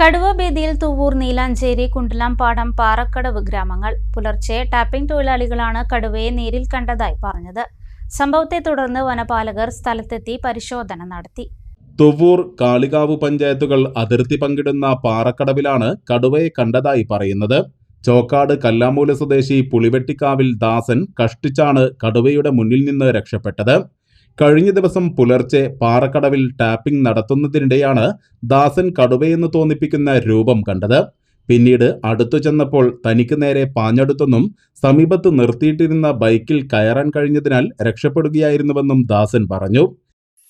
കടുവ ഭീതിയിൽ തുവൂർ നീലാഞ്ചേരി കുണ്ടലാംപാടം പാറക്കടവ് ഗ്രാമങ്ങൾ. പുലർച്ചെ ടാപ്പിംഗ് തൊഴിലാളികളാണ് കടുവയെ നേരിൽ കണ്ടതായി പറഞ്ഞത്. സംഭവത്തെ തുടർന്ന് വനപാലകർ സ്ഥലത്തെത്തി പരിശോധന നടത്തി. തുവൂർ കാളികാവ് പഞ്ചായത്തുകൾ അതിർത്തി പങ്കിടുന്ന പാറക്കടവിലാണ് കടുവയെ കണ്ടതായി പറയുന്നത്. ചോക്കാട് കല്ലാമൂല സ്വദേശി പുളിവെട്ടിക്കാവിൽ ദാസൻ കഷ്ടിച്ചാണ് കടുവയുടെ മുന്നിൽ നിന്ന് രക്ഷപ്പെട്ടത്. കഴിഞ്ഞ ദിവസം പുലർച്ചെ പാറക്കടവിൽ ടാപ്പിംഗ് നടത്തുന്നതിനിടെയാണ് ദാസൻ കടുവയെന്ന് തോന്നിപ്പിക്കുന്ന രൂപം കണ്ടത്. പിന്നീട് അടുത്തു ചെന്നപ്പോൾ തനിക്ക് നേരെ പാഞ്ഞെടുത്തെന്നും സമീപത്ത് നിർത്തിയിട്ടിരുന്ന ബൈക്കിൽ കയറാൻ കഴിഞ്ഞതിനാൽ രക്ഷപ്പെടുകയായിരുന്നുവെന്നും ദാസൻ പറഞ്ഞു.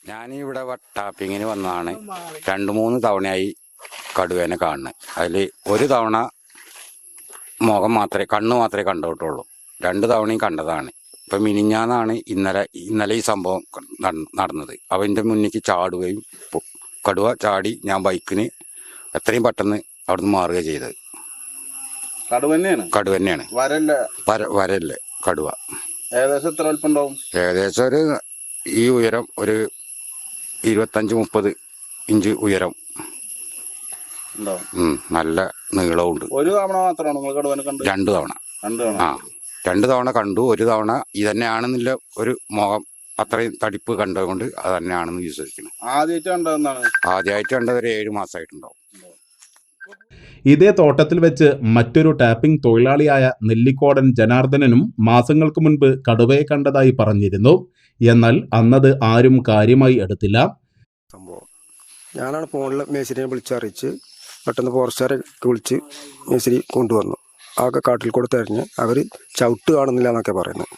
ഞാനിവിടെ ടാപ്പിങ്ങിന് വന്നതാണ്. രണ്ട് മൂന്ന് തവണയായി കടുവേനെ കാണുന്നത് അതിൽ ഒരു തവണ മുഖം മാത്രമേ കണ്ണ് മാത്രമേ കണ്ടുകിട്ടുള്ളൂ രണ്ട് തവണയും കണ്ടതാണ്. ഇപ്പം മിനിഞ്ഞാന്നാണ് ഇന്നലെ ഇന്നലെ ഈ സംഭവം നടന്നത്. അവന്റെ മുന്നിലേക്ക് ചാടുകയും കടുവ ചാടി ഞാൻ ബൈക്കിന് എത്രയും പെട്ടെന്ന് അവിടുന്ന് മാറുക ചെയ്തത്. കടുവ തന്നെയാണ്? കടുവ തന്നെയാണ്. വരല്ല? വര വരല്ലേ കടുവ. ഏകദേശം എത്ര വലിപ്പം ഉണ്ടാവും ഏകദേശം ഒരു ഈ ഉയരം ഒരു ഇരുപത്തഞ്ച് മുപ്പത് ഇഞ്ച് ഉയരം. നല്ല നീളമുണ്ട് ഒരു തവണ മാത്രമാണ് രണ്ടു തവണ. രണ്ട് തവണ. ആ. രണ്ട് തവണ കണ്ടു ഒരു തവണ ഇതന്നെയാണെന്നില്ല ഒരു മുഖം അത്രയും തടിപ്പ് കണ്ടതുകൊണ്ട് അത് തന്നെയാണെന്ന് വിശ്വസിക്കുന്നു. ആദ്യമായിട്ട് കണ്ടതെന്നാണ് ആദ്യമായിട്ട് കണ്ടത് ഒരു ഏഴ് മാസമായിട്ടുണ്ടാവും. ഇതേ തോട്ടത്തിൽ വെച്ച് മറ്റൊരു ടാപ്പിംഗ് തൊഴിലാളിയായ നെല്ലിക്കോടൻ ജനാർദ്ദനനും മാസങ്ങൾക്ക് മുൻപ് കടുവയെ കണ്ടതായി പറഞ്ഞിരുന്നു. എന്നാൽ അന്നത് ആരും കാര്യമായി എടുത്തില്ല. സംഭവം. ഞാനാണ് ഫോണിൽ മേശരിനെ വിളിച്ചറിയിച്ച് പെട്ടെന്ന് ഫോറസ്റ്റുകാരെ വിളിച്ച് മേശരി കൊണ്ടുവന്നു. ആകെ കാട്ടിൽ കൂടെ തെരഞ്ഞ് അവർ ചവിട്ട് കാണുന്നില്ല എന്നൊക്കെ പറയുന്നത്.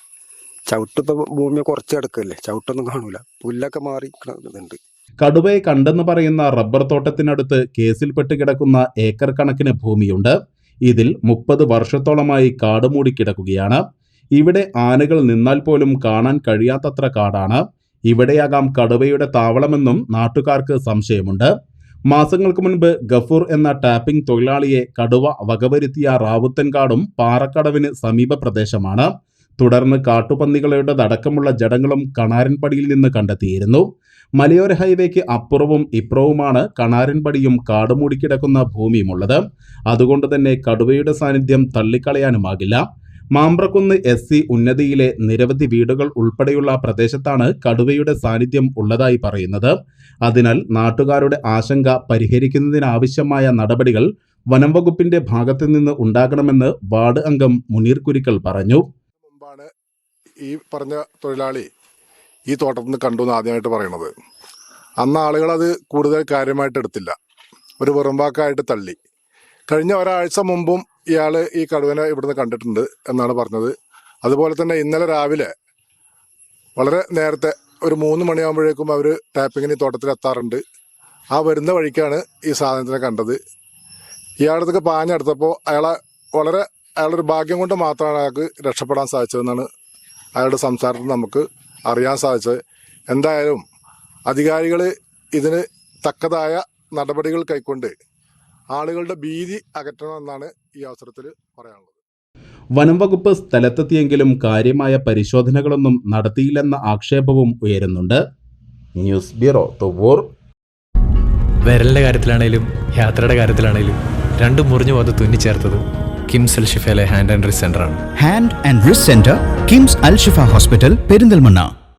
ചവിട്ട് ഇപ്പോൾ ഭൂമി കുറച്ച് കിടക്കല്ലേ ചവിട്ടൊന്നും കാണൂല. പുല്ലൊക്കെ മാറി ഇതുണ്ട് കടുവയെ കണ്ടെന്ന് പറയുന്ന റബ്ബർ തോട്ടത്തിനടുത്ത് കേസിൽപ്പെട്ട് കിടക്കുന്ന ഏക്കർ കണക്കിന് ഭൂമിയുണ്ട്. ഇതിൽ മുപ്പത് വർഷത്തോളമായി കാട് മൂടി കിടക്കുകയാണ്. ഇവിടെ ആനകൾ നിന്നാൽ പോലും കാണാൻ കഴിയാത്തത്ര കാടാണ്. ഇവിടെയാകാം കടുവയുടെ താവളമെന്നും നാട്ടുകാർക്ക് സംശയമുണ്ട്. മാസങ്ങൾക്ക് മുൻപ് ഗഫൂർ എന്ന ടാപ്പിംഗ് തൊഴിലാളിയെ കടുവ വകവരുത്തിയ റാവുത്തൻകാടും പാറക്കടവിന് സമീപ പ്രദേശമാണ്. തുടർന്ന് കാട്ടുപന്നികളുടേതടക്കമുള്ള ജടങ്ങളും കണാരൻപടിയിൽ നിന്ന് കണ്ടെത്തിയിരുന്നു. മലയോര ഹൈവേക്ക് അപ്പുറവും ഇപ്പുറവുമാണ് കണാരൻപടിയും കാടുമൂടിക്കിടക്കുന്ന ഭൂമിയുമുള്ളത്. അതുകൊണ്ട് തന്നെ കടുവയുടെ സാന്നിധ്യം തള്ളിക്കളയാനുമാകില്ല. മാമ്പ്രക്കുന്ന് എസ് സി ഉന്നതിയിലെ നിരവധി വീടുകൾ ഉൾപ്പെടെയുള്ള പ്രദേശത്താണ് കടുവയുടെ സാന്നിധ്യം ഉള്ളതായി പറയുന്നത്. അതിനാൽ നാട്ടുകാരുടെ ആശങ്ക പരിഹരിക്കുന്നതിനാവശ്യമായ നടപടികൾ വനം വകുപ്പിന്റെ ഭാഗത്തു നിന്ന് ഉണ്ടാകണമെന്ന് വാർഡ് അംഗം മുനീർ കുരിക്കൽ പറഞ്ഞു. മുമ്പാണ് ഈ പറഞ്ഞ തൊഴിലാളി ഈ തോട്ടത്തിൽ നിന്ന് കണ്ടു ആദ്യമായിട്ട് പറയണത്. അന്ന് ആളുകൾ അത് കൂടുതൽ കാര്യമായിട്ട് എടുത്തില്ല. ഒരു വെറുമ്പാക്കായിട്ട് തള്ളി. കഴിഞ്ഞ ഒരാഴ്ച മുമ്പും ഇയാൾ ഈ കടുവനെ ഇവിടുന്ന് കണ്ടിട്ടുണ്ട് എന്നാണ് പറഞ്ഞത്. അതുപോലെ തന്നെ ഇന്നലെ രാവിലെ വളരെ നേരത്തെ ഒരു മൂന്ന് മണിയാകുമ്പോഴേക്കും അവർ ടാപ്പിങ്ങിന് ഈ തോട്ടത്തിൽ എത്താറുണ്ട്. ആ വരുന്ന വഴിക്കാണ് ഈ സാധനത്തിനെ കണ്ടത്. ഇയാളടുത്തൊക്കെ പാഞ്ഞെടുത്തപ്പോൾ അയാളെ വളരെ അയാളൊരു ഭാഗ്യം കൊണ്ട് മാത്രമാണ് അയാൾക്ക് രക്ഷപ്പെടാൻ സാധിച്ചതെന്നാണ് അയാളുടെ സംസാരത്തിൽ നമുക്ക് അറിയാൻ സാധിച്ചത്. എന്തായാലും അധികാരികൾ ഇതിന് തക്കതായ നടപടികൾ കൈക്കൊണ്ട് ആളുകളുടെ ഭീതി അകറ്റണമെന്നാണ് ഈ അവസരത്തിൽ പറയാനുള്ളത്. വനം വകുപ്പ് സ്ഥലത്തെത്തിയെങ്കിലും കാര്യമായ പരിശോധനകളൊന്നും നടത്തിയില്ലെന്ന ആക്ഷേപവും ഉയരുന്നുണ്ട്. ന്യൂസ് ബ്യൂറോ തൊവൂർ വിരലിന്റെ കാര്യത്തിലാണേലും യാത്രയുടെ കാര്യത്തിലാണേലും രണ്ടും മുറിഞ്ഞു പോകാതെ തുന്നിച്ചേർത്തത് കിംസ് അൽ ഷിഫയിലെ hand and wrist സെന്ററാണ് hand and wrist centre KIMS Al Shifa hospital Perinthalmanna.